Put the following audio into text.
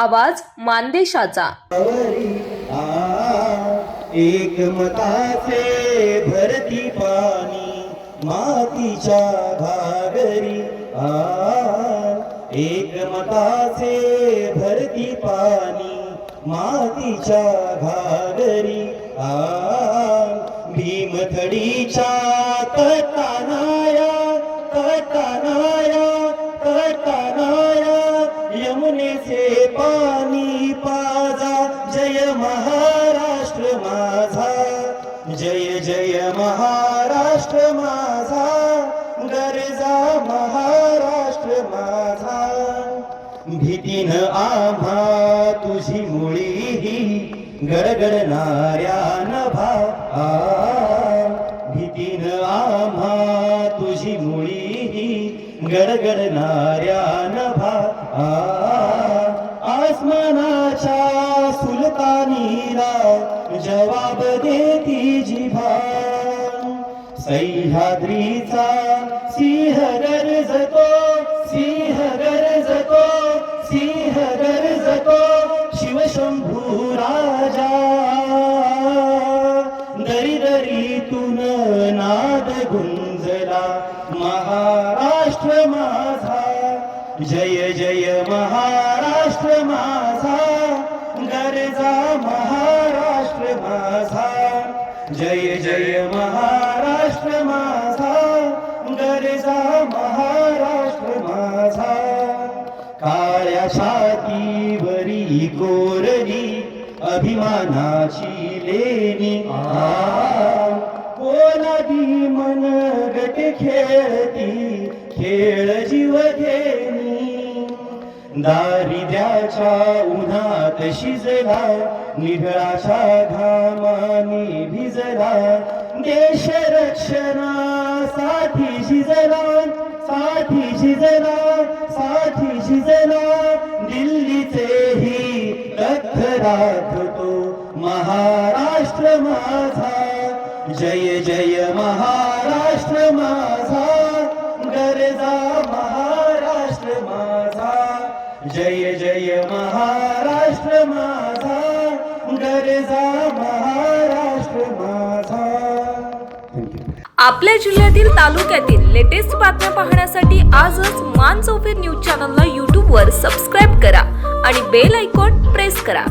आवाज मानदेशाचा. आवरी आ एकमताचे भरती पाणी मातीच्या घागरी. आ एकमताचे भरती पाणी मातीच्या घागरी. आ भीमथडीच्या तटानाया तटानाया तता महाराष्ट्र माझा. जय जय महाराष्ट्र माझा. गरजा महाराष्ट्र माझा. भीतीन आम्हा तुझी मुळीही गडगडणाऱ्या नभा आ. भीतीन आम्हा तुझी मुळीही गडगडणाऱ्या नभा आसमानाच्या पाणीला जवाब देती जिभा सह्याद्रीचा सिंह गरजतो सिंह गरजतो सिंह गरजतो शिवशंभू राजा. दरी दरीतून नाद गुंजला महाराष्ट्र माझा. जय जय महाराष्ट्र माझा महाराष्ट्र माझा. जय जय महाराष्ट्र माझा. गरजा महाराष्ट्र माझा. काळ्या छातीवरी कोरली अभिमानाची लेणी. आ मन गट खेळती खेळ जीव घेणी. दारिद्र्याच्या उन्हात शिजला निढळाच्या घामाने भिजला. देश रक्षणासाठी शिजला साठी शिजला साठी शिजला. दिल्लीचेही रक्त राखतो महाराष्ट्र माझा. जय जय महाराष्ट्र माझा. गरजा जय जय महाराष्ट्र माझा. गरजा महाराष्ट्र माझा. आपल्या जिल्ह्यातील तालुक्यातील लेटेस्ट बातम्या पाहण्यासाठी आजच मान चौफेर न्यूज चॅनलला यूट्यूबवर सबस्क्राईब करा आणि बेल आयकॉन प्रेस करा.